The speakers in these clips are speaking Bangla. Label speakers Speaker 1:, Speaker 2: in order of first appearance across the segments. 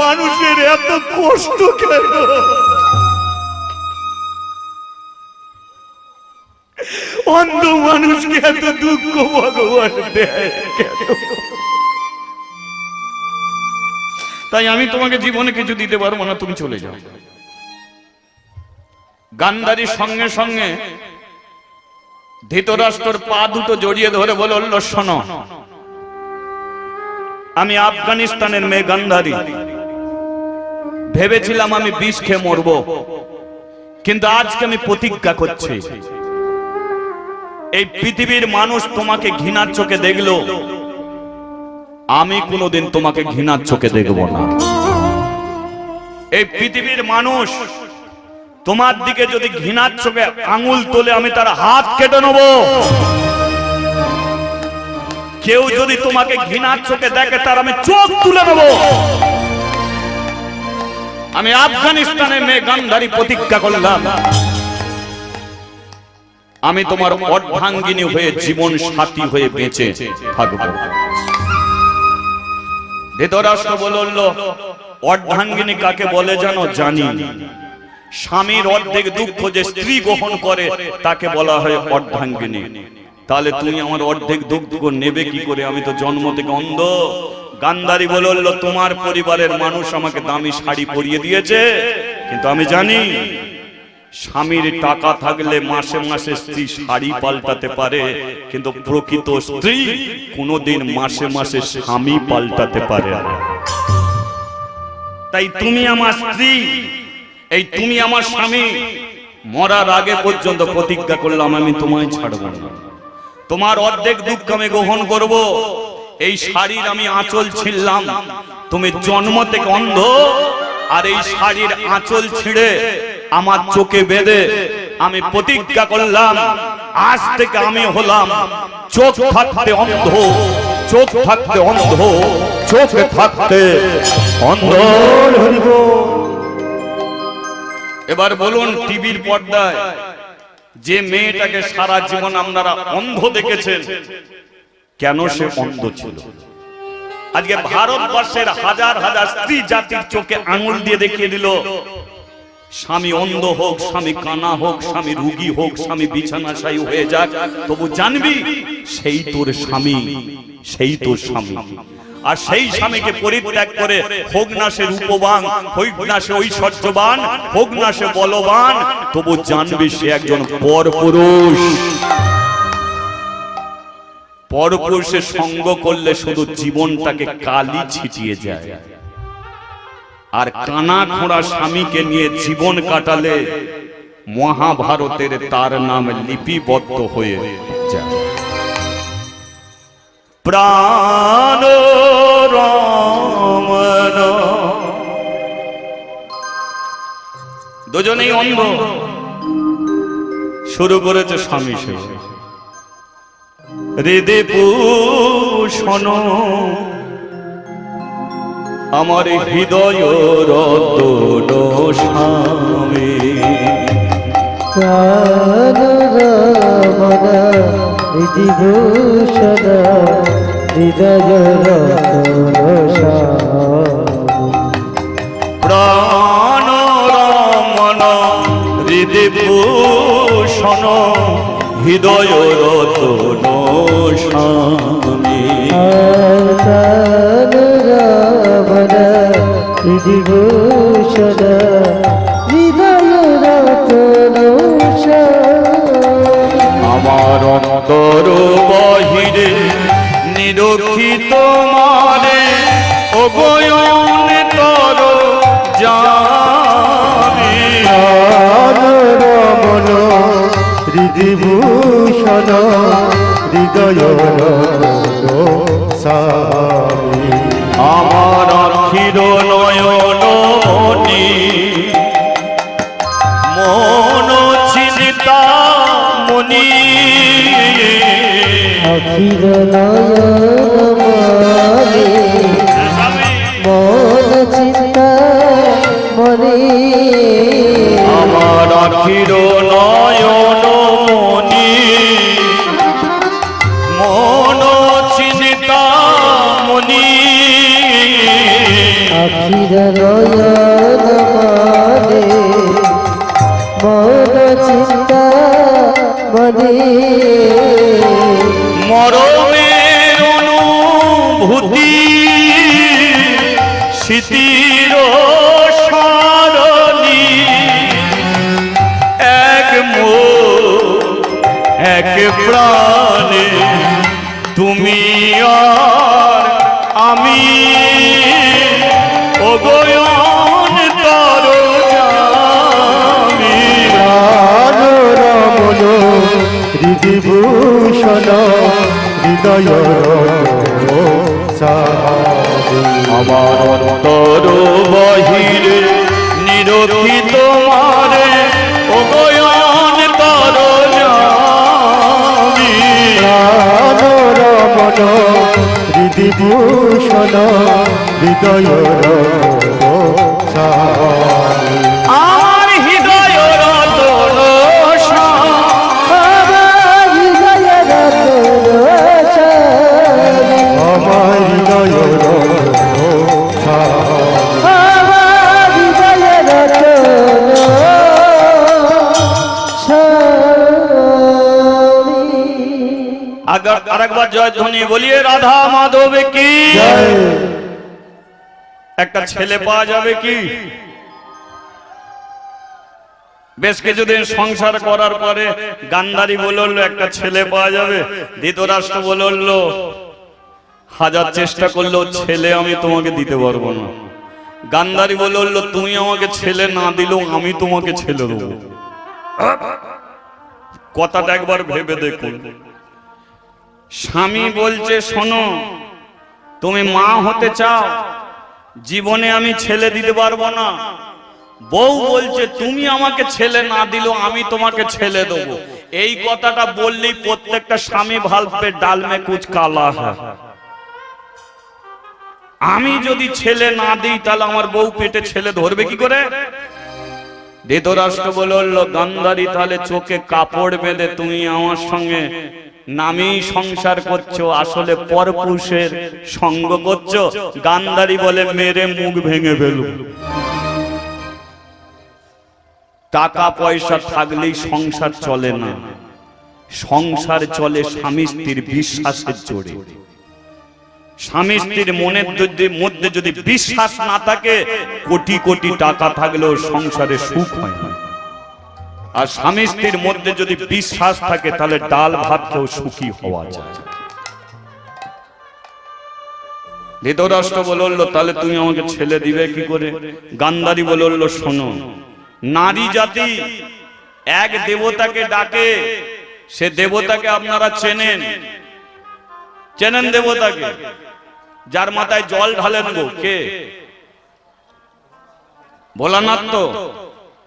Speaker 1: মানুষের এত কষ্ট কেন? অন্ধ মানুষকে এত দুঃখ ভগবান তাই আমি তোমাকে জীবনে কিছু দিতে পারব না, তুমি চলে যাও। গান্ধারীর সঙ্গে সঙ্গে ধৃতরাষ্ট্রর পা দুটো জড়িয়ে ধরে বলে শোনো, আমি আফগানিস্তানের মেয়ে গান্ধারী। ভেবেছিলাম আমি বিষ খেয়ে মরব। কিন্তু আজকে আমি প্রতিজ্ঞা করছি, এই পৃথিবীর মানুষ তোমাকে ঘৃণার চোখে দেখল, আমি কোনোদিন তোমাকে ঘৃণার চোখে দেখব না। এই পৃথিবীর মানুষ তোমার দিকে যদি ঘৃণার চোখে আঙুল তোলে, আমি তার হাত কেটে নেব। কেউ যদি তোমাকে ঘৃণার চোখে দেখে, তার আমি চোখ তুলে নেব। আমি আফগানিস্তানে মেয়ে গান্ধারী প্রতিজ্ঞা করলাম। আমি তোমার অর্ধাঙ্গিনী হয়ে জীবন সাথী হয়ে বেঁচে থাকব। ধৃতরাষ্ট্র বলল, অর্ধাঙ্গিনী কাকে বলে জানো জানি স্বামীর অর্ধেক দুঃখ যে স্ত্রী গ্রহণ করে, তাকে বলা হয় অর্ধাঙ্গিনী। তাহলে তুমি আমার অর্ধেক দুঃখ নেবে কি করে? আমি তো জন্ম থেকে অন্ধ। গান্ধারী বলল তোমার পরিবারের মানুষ আমাকে দামি শাড়ি পরিয়ে দিয়েছে। কিন্তু আমি জানি, স্বামীর টাকা থাকলে মাসে মাসে স্ত্রী শাড়ি পাল্টাতে পারে, কিন্তু প্রকৃত স্ত্রী কোনোদিন মাসে মাসে স্বামী পাল্টাতে পারে তাই তুমি আমার স্ত্রী, এই তুমি আমার স্বামী, মরার আগে পর্যন্ত প্রতিজ্ঞা করলাম আমি তোমায় ছাড়ব না। তোমার অর্ধেক দুঃখ আমি গ্রহণ করব। এই শাড়ির আমি আঁচল ছিললাম তুমি জন্ম থেকে অন্ধ আর এই শাড়ির আঁচল ছিঁড়ে আমার চোখে বেঁধে আমি প্রতিজ্ঞা করলাম আজ থেকে আমি হলাম চোখ থাকতে অন্ধ চোখ থাকতে অন্ধ চোখ থাকতে অন্ধ। এবার বলুন টিভির পর্দায় যে মেয়েটাকে সারা জীবন আপনারা অন্ধ দেখেছেন কেন সে অন্ধ ছিল? আজকে ভারতবর্ষের হাজার হাজার স্ত্রী জাতির চোখে আঙুল দিয়ে দেখিয়ে দিল স্বামী অন্ধ হোক স্বামী কানা হোক স্বামী রুগী হোক স্বামী বিছানাশায়ী হয়ে যাক তবু জানবি সেই তোর স্বামী সেই তোর স্বামী। আর সেই স্বামীকে পরিত্যাগ করে হোক না সে রূপবান হোক না সে ঐশ্বর্যবান হোক না সে বলবান তবু জানবি সে একজন পর পুরুষ পরপুরুষের সঙ্গ করলে শুধু জীবনটাকে কালি ছিটিয়ে যায়। আর কানা খোঁড়া স্বামীকে নিয়ে জীবন কাটালে মহাভারতের তার নাম লিপিবদ্ধ হয়ে যায়। প্রাণ রমন দুজনেই অন্ধ। শুরু করেছে স্বামী সে হৃদে পুষণ। আমার হৃদয় রতন স্বামী
Speaker 2: বিভূষণ হৃদয়
Speaker 1: প্রাণ রমন হৃদে ভূষণ হৃদয় রতন স্বামী
Speaker 2: বিভূষণ হৃদয় রতন
Speaker 1: আমার অন্তর বাহিরে নিরক্ষিত মারে অবয়ন তর জানি।
Speaker 2: হৃদিভূষণ হৃদয় স্বামী
Speaker 1: আমার অক্ষির নয়ন। মনি মন চিন্তা মনি।
Speaker 2: অক্ষির নয়ন। মন চিন্তা মনে।
Speaker 1: মরমের অনুভূতি স্মৃতির সারণী এক মো এক প্রাণে তুমি আর
Speaker 2: হৃদিভূষণ হৃদয়
Speaker 1: আমার অন্তর বহিরে নিরখি তোমারে অগয়ন তর
Speaker 2: হৃদিভূষণ হৃদয়
Speaker 1: আরেকবার জয় ধ্বনি বলিয়ে রাধা মাধব কি? একটা ছেলে পাওয়া যাবে কি? বেশ কিছুদিন সংসার করার পরে গান্ধারী বলল একটা ছেলে পাওয়া যাবে। ধৃতরাষ্ট্র বলল হাজার চেষ্টা করলেও ছেলে আমি তোমাকে দিতে পারব না। গান্ধারী বলল তুমি আমাকে ছেলে না দিলেও আমি তোমাকে ছেলে দেবো। কথাটা একবার ভেবে দেখুন। স্বামী বলছে শোনো তুমি মা হতে চাও। জীবনে আমি ছেলে দিতে পারব না। বউ বলছে তুমি আমাকে ছেলে না দিলেও আমি তোমাকে ছেলে দেবো। এই কথাটা বললেই প্রত্যেকটা স্বামী ভালবে ডালমে কুচ কালা। হয় আমি যদি ছেলে না দিই তাহলে আমার বউ পেটে ছেলে ধরবে কি করে? ধৃতরাষ্ট্র বলল গান্ধারী তাহলে চোখে কাপড় বেঁধে তুমি আমার সঙ্গে নামেই সংসার করছ, আসলে পরপুরুষের সঙ্গ করছ। গান্ধারী বলে, মেরে মুখ ভেঙে ফেলু টাকা পয়সা থাকলেই সংসার চলে না। সংসার চলে স্বামী স্ত্রীর বিশ্বাসের জোরে। স্বামী স্ত্রীর মনের মধ্যে যদি বিশ্বাস না থাকে, কোটি কোটি টাকা থাকলেও সংসারে সুখ হয় না। আর স্বামী স্ত্রীর মধ্যে যদি বিশ্বাস থাকে, তাহলে ডাল ভাত খেয়েও সুখী হওয়া যায়। ধৃতরাষ্ট্র বলল তাহলে তুমি আমাকে ছেলে দিবে কি করে? গান্ধারী বলল শোনো, নারী জাতি এক দেবতাকে ডাকে, সে দেবতাকে আপনারা চেনেন। চেনেন দেবতাকে? যার মাথায় জল ঢালেন গো, কে? ভোলানাথ তো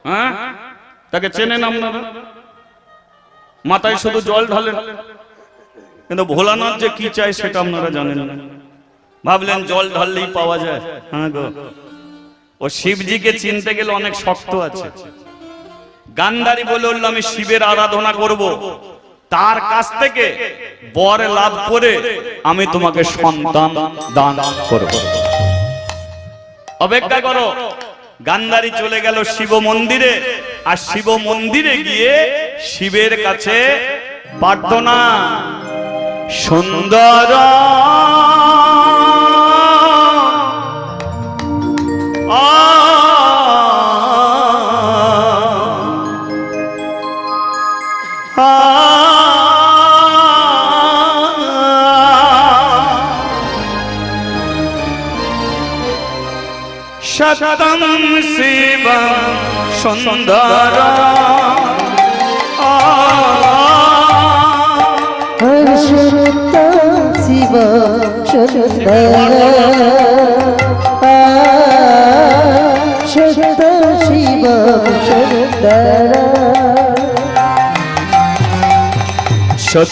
Speaker 1: হ্যাঁ? তাকে চেনেন আপনারা। মাথায় শুধু জল ঢালেন। কিন্তু ভোলানাথ যে কি চায় সেটা আপনারা জানেন না। ভাবলেন জল ঢাললেই পাওয়া যায়। হ্যাঁ গো। ও শিবজিকে চিনতে গেলে অনেক শক্ত আছে। গান্ধারি বলে উঠল, আমি শিবের আরাধনা করব। তার কাছ থেকে বর লাভ করে আমি তোমাকে সন্তান দান করব। অপেক্ষা করো। গান্ধারি চলে গেল শিব মন্দিরে। আর শিব মন্দিরে গিয়ে শিবের কাছে প্রার্থনা। সুন্দর। শতম শিব সুন্দর
Speaker 2: শিব সুন্দর শিব সুন্দর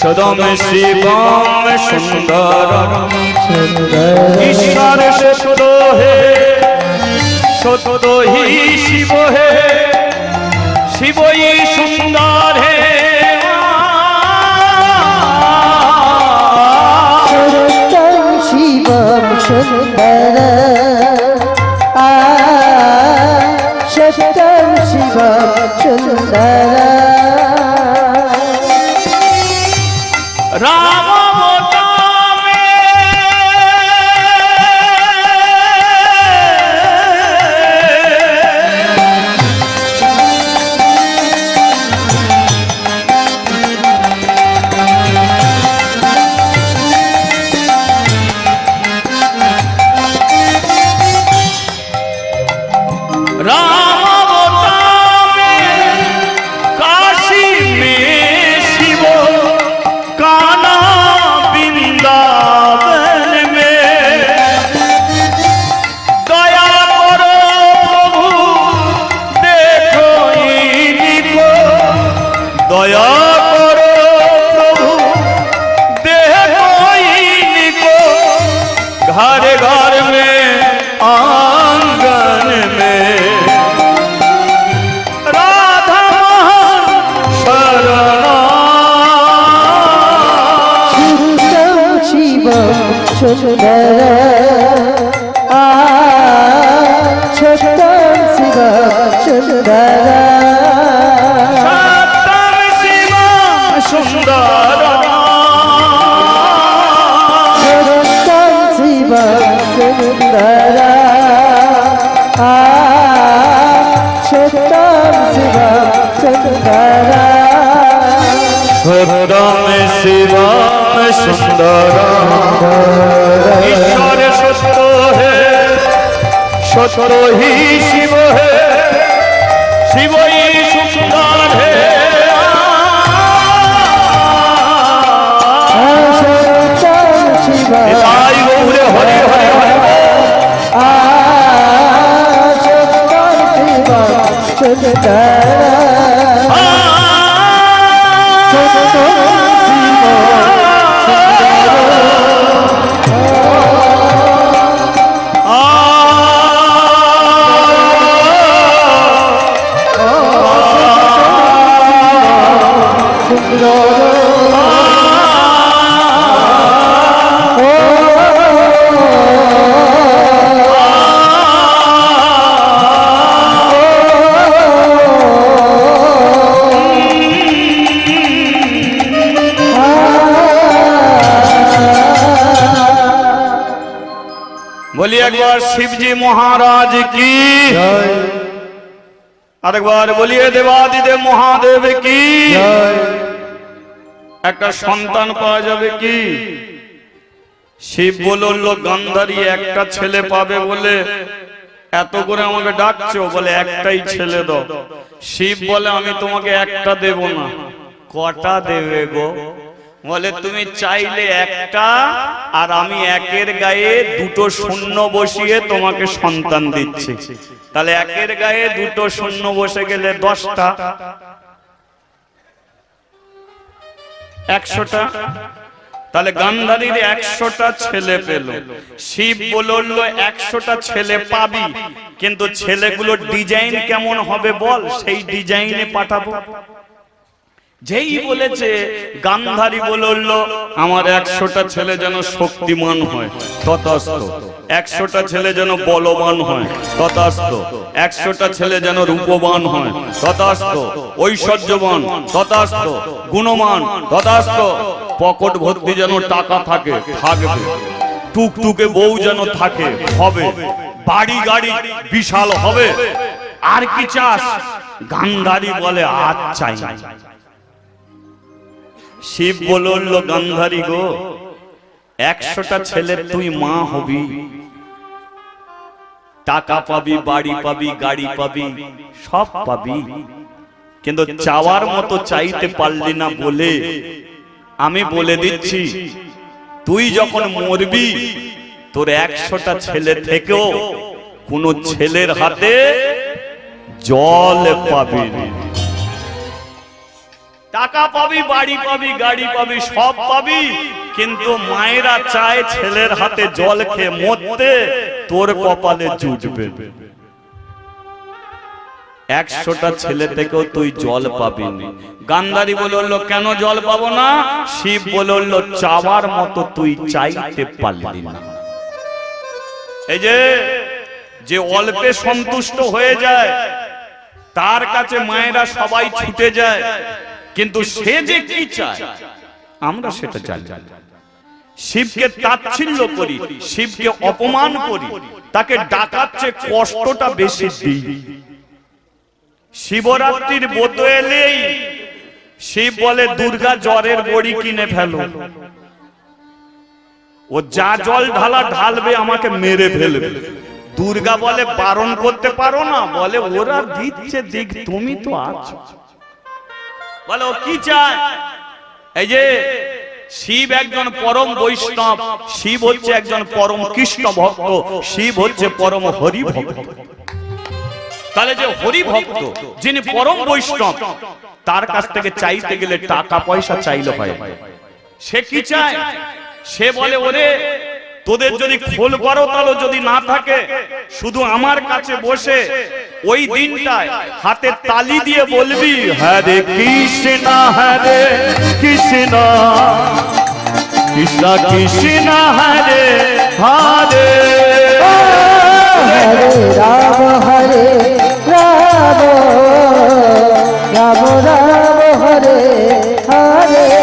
Speaker 1: শতম শিব সুন্দর ঈশ্বর সত্য হে সত্য হি শিব হে শিবই সুন্দর হে।
Speaker 2: সত্য শিব সুন্দর। সত্যম শিবম সুন্দর।
Speaker 1: রাম দয়া করো প্রভু, দেহ কো ঘর ঘর মে, আঙ্গন মে। রাধা
Speaker 2: শরণ। শিব সুন্দর। ছোট শিব সুন্দর।
Speaker 1: সত্যম শিব সুন্দর ঈশ্বর সত্য হে সত্য হি শিব হে শিবই সুন্দর হে
Speaker 2: সত্যম শিব
Speaker 1: তাই গৌরে হরে হরে হরে
Speaker 2: আ সত্যম শিব সুন্দর
Speaker 1: বলি শিবজি মহারাজ কি? আরেকবার বলিয়ে দেবাদিদেব মহাদেব কি? একটা সন্তান পাওয়া যাবে কি? শিব বলল গান্ধারী একটা ছেলে পাবে বলে এত করে আমাকে ডাকছো? বলে একটাই ছেলে দাও। শিব বলে আমি তোমাকে একটা দেব না। কটা দেবে গো? বলে তুমি চাইলে একটা আর আমি একের গায়ে দুটো শূন্য বসিয়ে তোমাকে সন্তান দিচ্ছি। তাহলে একের গায়ে দুটো শূন্য বসে গেলে দশটা। একশোটা। তাহলে গান্ধারীর একশোটা ছেলে পেল। শিব বলল একশোটা ছেলে পাবি। কিন্তু ছেলেগুলোর ডিজাইন কেমন হবে বল? সেই ডিজাইনে পাঠাবো। যেই বলেছে গান্ধারী বলল আমার একশোটা ছেলে যেন শক্তিমান হয়। তথাস্ত একশোটা ছেলে যেন বলবান হয়। তথাস্ত একশোটা ছেলে যেন রূপবান হয়। তথাস্ত ঐশ্বর্যবান। তথাস্ত গুণমান তথাস্ত পকেট ভর্তি যেন টাকা থাকে থাকবে। টুকটুকে বউ যেন থাকে হবে। বাড়ি গাড়ি বিশাল হবে। আর কি চাস গান্ধারী বলে আর চাই শিব বলল, গান্ধারী গো, একশোটা ছেলের তুই মা হবি টাকা পাবি, বাড়ি পাবি, গাড়ি পাবি, সব পাবি কিন্তু চাওয়ার মতো চাইতে পারলি না বলে আমি বলে দিচ্ছি, তুই যখন মরবি, তোর একশোটা ছেলে থেকেও কোন ছেলের হাতে জল পাবি না। টাকা পাবি, বাড়ি পাবি, গাড়ি পাবি, সব পাবি। কিন্তু মায়েরা চায় ছেলের হাতে জল খেয়ে মরতে, তোর কপালে জুটবে। একশোটা ছেলে থেকেও তুই জল পাবি। গান্ধারী বলল কেন জল পাবো না? শিব বলল চাওয়ার মতো তুই চাইতে পারলি না। এই যে যে অল্পে সন্তুষ্ট হয়ে যায়, তার কাছে মায়েরা সবাই ছুটে যায়। কিন্তু সে যে কি চায় আমরা সেটা জানি। শিবকে তাচ্ছিল্য করি শিবকে অপমান করি তাকে ডাকাচ্ছে কষ্টটা বেশি দিই। শিবরাত্রির ব্রত এলেই শিব বলে দুর্গা জ্বরের বড়ি কিনে ফেলো। ও যা জল ঢালা ঢালবে আমাকে মেরে ফেলবে। দুর্গা বলে বারণ করতে পারো না বলে ওরা দিচ্ছে দিক তুমি তো আছো। বলে, কি চায় এই যে, শিব একজন পরম বৈষ্ণব, শিব হচ্ছে একজন পরম কৃষ্ণ ভক্ত, শিব হচ্ছে পরম হরি ভক্ত তাহলে যে হরি ভক্ত যিনি পরম বৈষ্ণব, তার কাছ থেকে চাইতে গেলে টাকা পয়সা চাইলে হয়। সে কি চায়? সে বলে, ওরে তোদের যদি খোল করো তাহলে যদি না থাকে শুধু আমার কাছে বসে ওই দিনটায় হাতে তালি দিয়ে বলবি হরে কৃষ্ণ হরে কৃষ্ণ কৃষ্ণ কৃষ্ণ হরে হরে
Speaker 2: হরে রাম হরে রাম রাম রাম হরে হরে।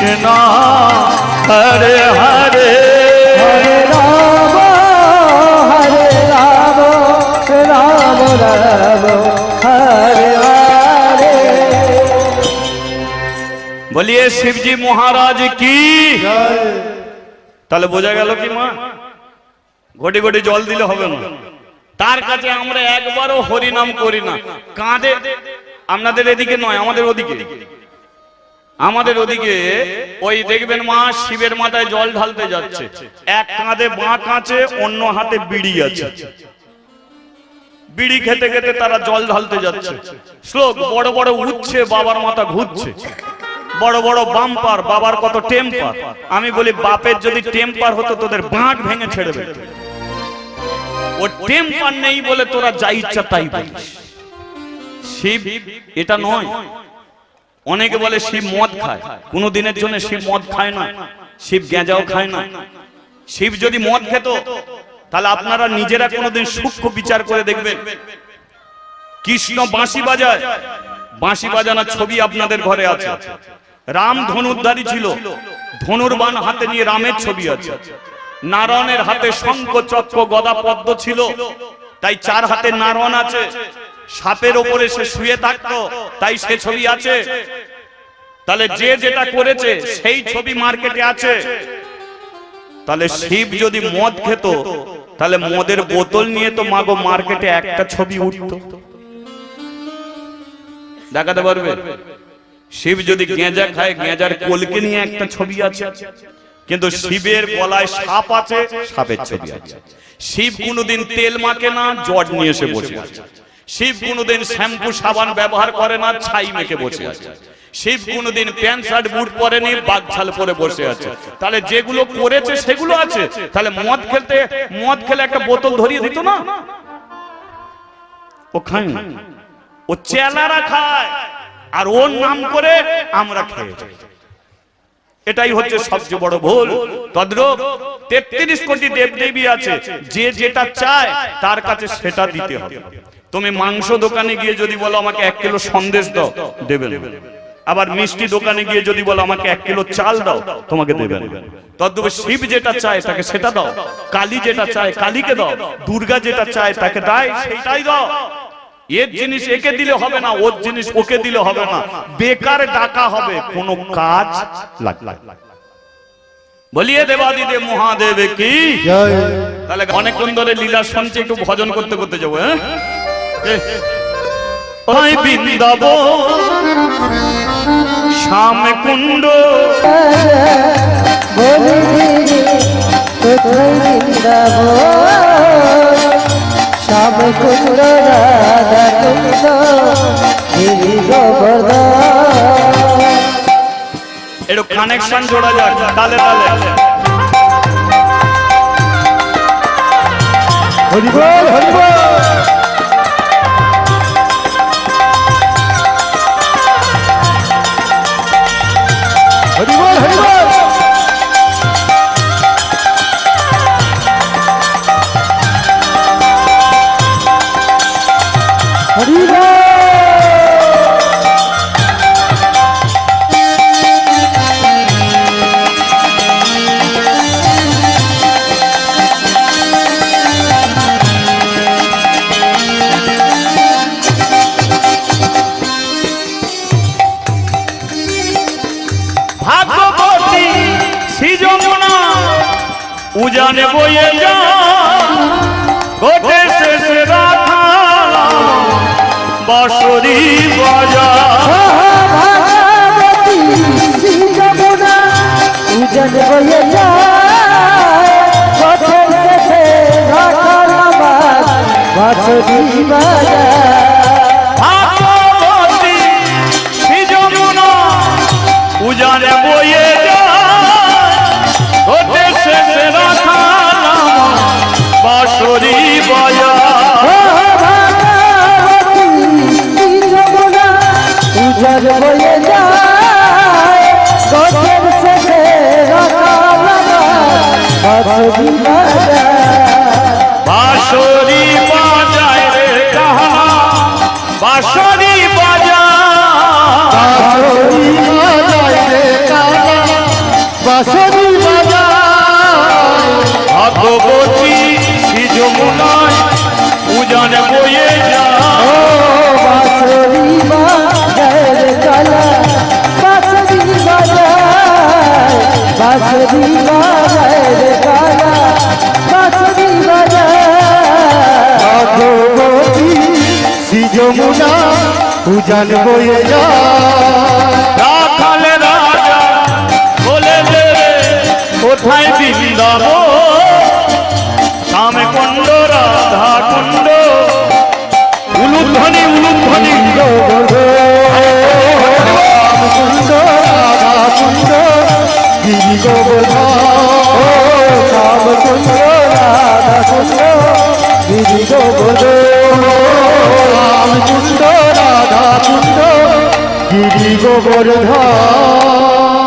Speaker 1: কৃষ্ণ হরে হরে। হরে
Speaker 2: রাম হরে রাম রাম রাম হরে হরে।
Speaker 1: বলিয়ে শিবজি মহারাজ কি? তাহলে বোঝা গেল কি মা? ঘটি ঘটি জল দিলে হবে না। তার কাছে আমরা একবারও হরিনাম করি না। কাঁধে আপনাদের এদিকে নয় আমাদের ওদিকে। আমাদের ওদিকে ওই দেখবেন মা শিবের মাথায় জল ঢালতে যাচ্ছে। এক কাঁধে বাঁক আছে, অন্য হাতে বিড়ি আছে। বিড়ি খেতে খেতে তারা জল ঢালতে যাচ্ছে। শ্লোক, বড় বড় উঠছে বাবার মাথা ঘুরছে। বড় বড় বাম্পার, বাবার কত টেম্পার। আমি বলি, বাপের যদি টেম্পার হতো, তোদের বাঁট ভেঙে ছেড়ে ও টেম্পার নেই বলে তোরা যা ইচ্ছা তাই শিব, এটা নয়। অনেকে বলে শিব মদ খায়। কোন দিনের জন্য শিব মদ খায় না। শিব গেঁজাও খায় না। শিব যদি মদ খেত তাহলে আপনারা নিজেরা কোনোদিন সূক্ষ্ম বিচার করে দেখবেন। কৃষ্ণ বাঁশি বাজায়। বাঁশি বাজানোর ছবি আপনাদের ঘরে আছে। রাম ধনুদ্ধারী ছিল। ধনুর বান হাতে নিয়ে রামের ছবি আছে। নারায়ণের হাতে শঙ্খ চক্র গদা পদ্ম ছিল। তাই চার হাতে নারায়ণ আছে। সাপের ওপরে সে শুয়ে থাকতো তাই সে ছবি আছে। তাহলে যে যেটা করেছে সেই ছবি মার্কেটে আছে। তাহলে শিব যদি মদ খেত তাহলে মদের বোতল নিয়ে তো মাগো মার্কেটে একটা ছবি উঠতো। দেখাতে পারবে? শিব যদি গেঁজা খায় গেঁজার কোলকে নিয়ে একটা ছবি আছে। কিন্তু শিবের গলায় সাপ আছে সাপের ছবি আছে। শিব কোনোদিন তেল মাখে না জট নিয়ে এসে বসে আছে। শিব কোনোদিন শ্যাম্পু সাবান ব্যবহার করে না ছাই মেখে বসে আছে। শিব কোনোদিন প্যান্ট শার্ট বুট পরেনি বাগছাল পরে বসে আছে। তাহলে যেগুলো করেছে সেগুলো আছে। তাহলে মদ খেলতে মদ খেলে একটা বোতল ধরিয়ে দিত না? ও খায় না। ও চেলারা খায়। আর ওর নাম করে আমরা খেয়ে যাই। এটাই হচ্ছে সবচেয়ে বড় ভুল। তদ্রুপ তেত্রিশ কোটি দেব দেবী আছে। যে যেটা চায় তার কাছে সেটা দিতে হবে। তুমি মাংস দোকানে গিয়ে যদি বলো আমাকে এক কিলো সন্দেশ দাও দেবেন। আবার মিষ্টি দোকানে গিয়ে যদি বলো আমাকে এক কিলো চাল দাও তোমাকে দেবেন। তদ্রুপ শিব যেটা চায় তাকে সেটা দাও কালী যেটা চায় কালীকে দাও দুর্গা যেটা চায় তাকে দেয় সেটাই দাও। এর জিনিস একে দিলে হবে না ওর জিনিস ওকে দিলে হবে না। বেকার ডাকা হবে কোনো কাজ লাগবে। বলিয়ে দেবাদিদে মহাদেব কি? তাহলে অনেকক্ষণ ধরে লীলা শুনছে একটু ভজন করতে করতে যাব হ্যাঁ? ওই বৃন্দাব শ্যাম কুণ্ড।
Speaker 2: বৃন্দাব শ্যাম গোবর্ধন
Speaker 1: একটু কানেকশন জোড়া যাক, তালে তালে।
Speaker 2: হরি বল
Speaker 1: উজানে বয়ে যা। গোটে শেষে রাখা। বাঁশরি বাজা।
Speaker 2: উজন বয়ে
Speaker 1: উজানে বয়ে
Speaker 3: যমুনা উজান বয়ে যায়
Speaker 1: রাখালে রাজা বলে দে কোথায় বৃন্দাব শ্যামে কুণ্ড রাধা কুণ্ড উলুধ্বনি উলুধ্বনি
Speaker 3: কুণ্ড রাধা কুণ্ড গিরি গোবর্ধন
Speaker 2: শ্যাম কুন্দ রাধা কুন্দ গিরি গোবর্ধন
Speaker 3: রাম কুণ্ড রাধা কুণ্ড গিরি গোবর্ধন।